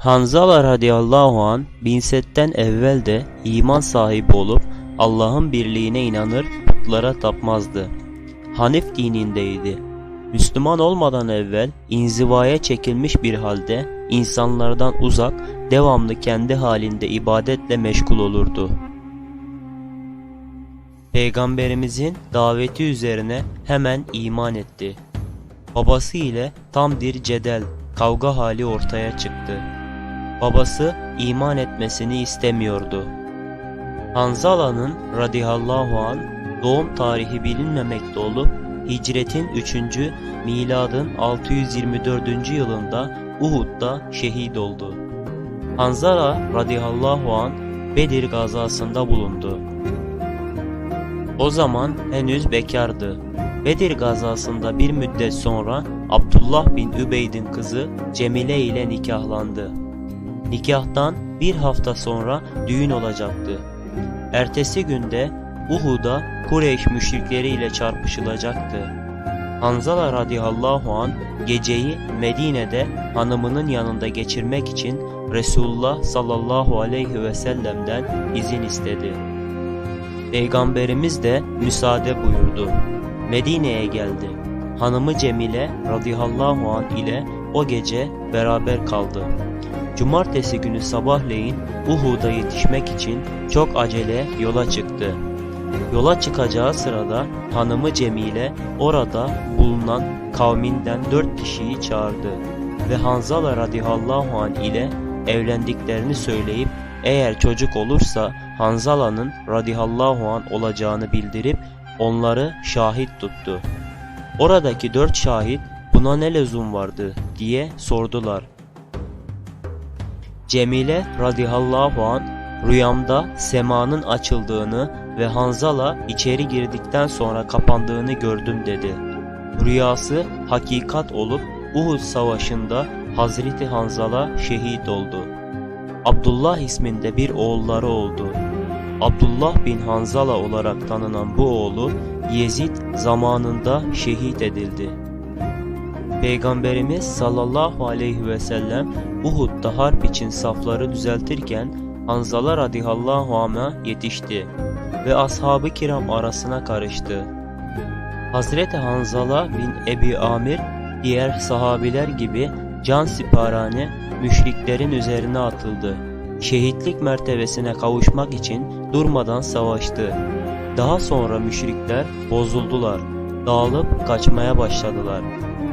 Hanzala radıyallahu an binsetten evvel de iman sahibi olup Allah'ın birliğine inanır putlara tapmazdı. Hanif dinindeydi. Müslüman olmadan evvel inzivaya çekilmiş bir halde insanlardan uzak devamlı kendi halinde ibadetle meşgul olurdu. Peygamberimizin daveti üzerine hemen iman etti. Babası ile tam bir cedel, kavga hali ortaya çıktı. Babası iman etmesini istemiyordu. Hanzala'nın radıyallahu an doğum tarihi bilinmemekte olup hicretin 3. miladın 624. yılında Uhud'da şehit oldu. Hanzala radıyallahu an Bedir gazasında bulundu. O zaman henüz bekardı. Bedir gazasında bir müddet sonra Abdullah bin Übeyd'in kızı Cemile ile nikahlandı. Nikahtan bir hafta sonra düğün olacaktı. Ertesi günde Uhud'a Kureyş müşrikleri ile çarpışılacaktı. Hanzala radıyallahu an geceyi Medine'de hanımının yanında geçirmek için Resulullah sallallahu aleyhi ve sellem'den izin istedi. Peygamberimiz de müsaade buyurdu. Medine'ye geldi. Hanımı Cemile radıyallahu an ile o gece beraber kaldı. Cumartesi günü sabahleyin Uhud'a yetişmek için çok acele yola çıktı. Yola çıkacağı sırada hanımı Cemile orada bulunan kavminden dört kişiyi çağırdı ve Hanzala radıyallahu an ile evlendiklerini söyleyip eğer çocuk olursa Hanzala'nın radıyallahu an olacağını bildirip onları şahit tuttu. Oradaki dört şahit buna ne lüzum vardı diye sordular. Cemile radıyallahu an rüyamda semanın açıldığını ve Hanzala içeri girdikten sonra kapandığını gördüm dedi. Rüyası hakikat olup Uhud savaşında Hazreti Hanzala şehit oldu. Abdullah isminde bir oğulları oldu. Abdullah bin Hanzala olarak tanınan bu oğlu Yezid zamanında şehit edildi. Peygamberimiz sallallahu aleyhi ve sellem Uhud'da harp için safları düzeltirken Hanzala radıyallahu anh'a yetişti ve ashab-ı kiram arasına karıştı. Hazreti Hanzala bin Ebi Amir diğer sahabiler gibi can siparane müşriklerin üzerine atıldı. Şehitlik mertebesine kavuşmak için durmadan savaştı. Daha sonra müşrikler bozuldular. Dağılıp kaçmaya başladılar.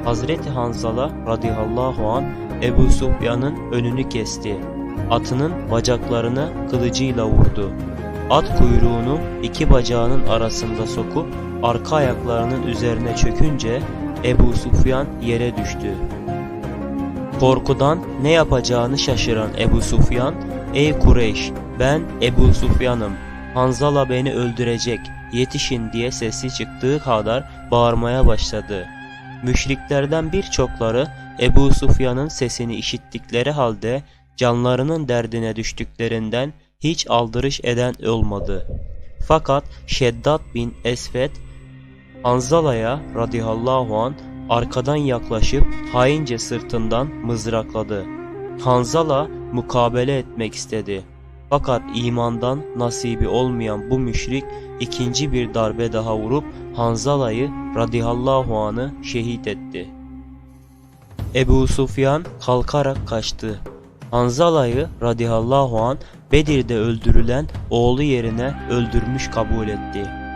Hazreti Hanzala radıyallahu an Ebu Sufyan'ın önünü kesti. Atının bacaklarını kılıcıyla vurdu. At kuyruğunu iki bacağının arasında sokup arka ayaklarının üzerine çökünce Ebu Sufyan yere düştü. Korkudan ne yapacağını şaşıran Ebu Sufyan, ''Ey Kureyş, ben Ebu Sufyan'ım, Hanzala beni öldürecek, yetişin.'' diye sesi çıktığı kadar bağırmaya başladı. Müşriklerden birçokları Ebu Sufyan'ın sesini işittikleri halde canlarının derdine düştüklerinden hiç aldırış eden olmadı. Fakat Şeddat bin Esfet Hanzala'ya radıyallahu an arkadan yaklaşıp haince sırtından mızrakladı. Hanzala mukabele etmek istedi. Fakat imandan nasibi olmayan bu müşrik ikinci bir darbe daha vurup Hanzala'yı radıyallahu anı şehit etti. Ebu Sufyan kalkarak kaçtı. Hanzala'yı radıyallahu an Bedir'de öldürülen oğlu yerine öldürmüş kabul etti.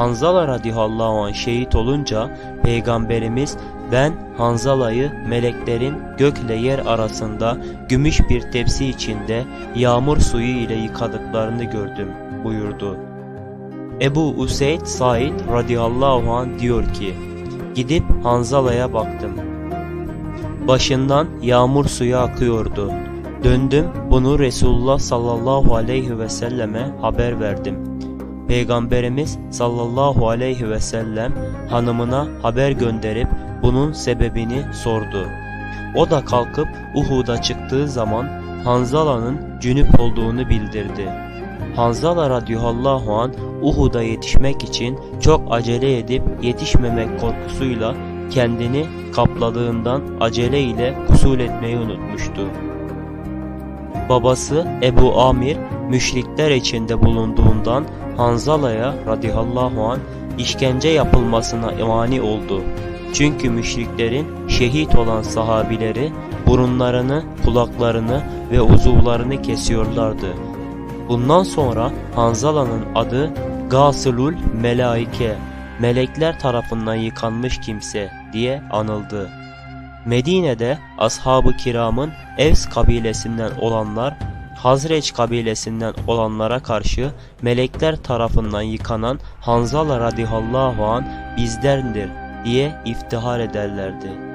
Hanzala radıyallahu an şehit olunca Peygamberimiz ben Hanzala'yı meleklerin gökle yer arasında gümüş bir tepsi içinde yağmur suyu ile yıkadıklarını gördüm buyurdu. Ebu Useyd Said radıyallahu an diyor ki gidip Hanzala'ya baktım. Başından yağmur suyu akıyordu. Döndüm bunu Resulullah sallallahu aleyhi ve selleme haber verdim. Peygamberimiz sallallahu aleyhi ve sellem hanımına haber gönderip bunun sebebini sordu. O da kalkıp Uhud'a çıktığı zaman Hanzala'nın cünüp olduğunu bildirdi. Hanzala radıyallahu an Uhud'a yetişmek için çok acele edip yetişmemek korkusuyla kendini kapladığından acele ile kusul etmeyi unutmuştu. babası Ebu Amir müşrikler içinde bulunduğundan Hanzala'ya radıyallahu an işkence yapılmasına mani oldu. Çünkü müşriklerin şehit olan sahabileri burunlarını, kulaklarını ve uzuvlarını kesiyorlardı. Bundan sonra Hanzala'nın adı Gasılul Melaike, melekler tarafından yıkanmış kimse diye anıldı. Medine'de ashab-ı kiramın Evs kabilesinden olanlar Hazreç kabilesinden olanlara karşı melekler tarafından yıkanan Hanzala radıyallahu an bizdendir diye iftihar ederlerdi.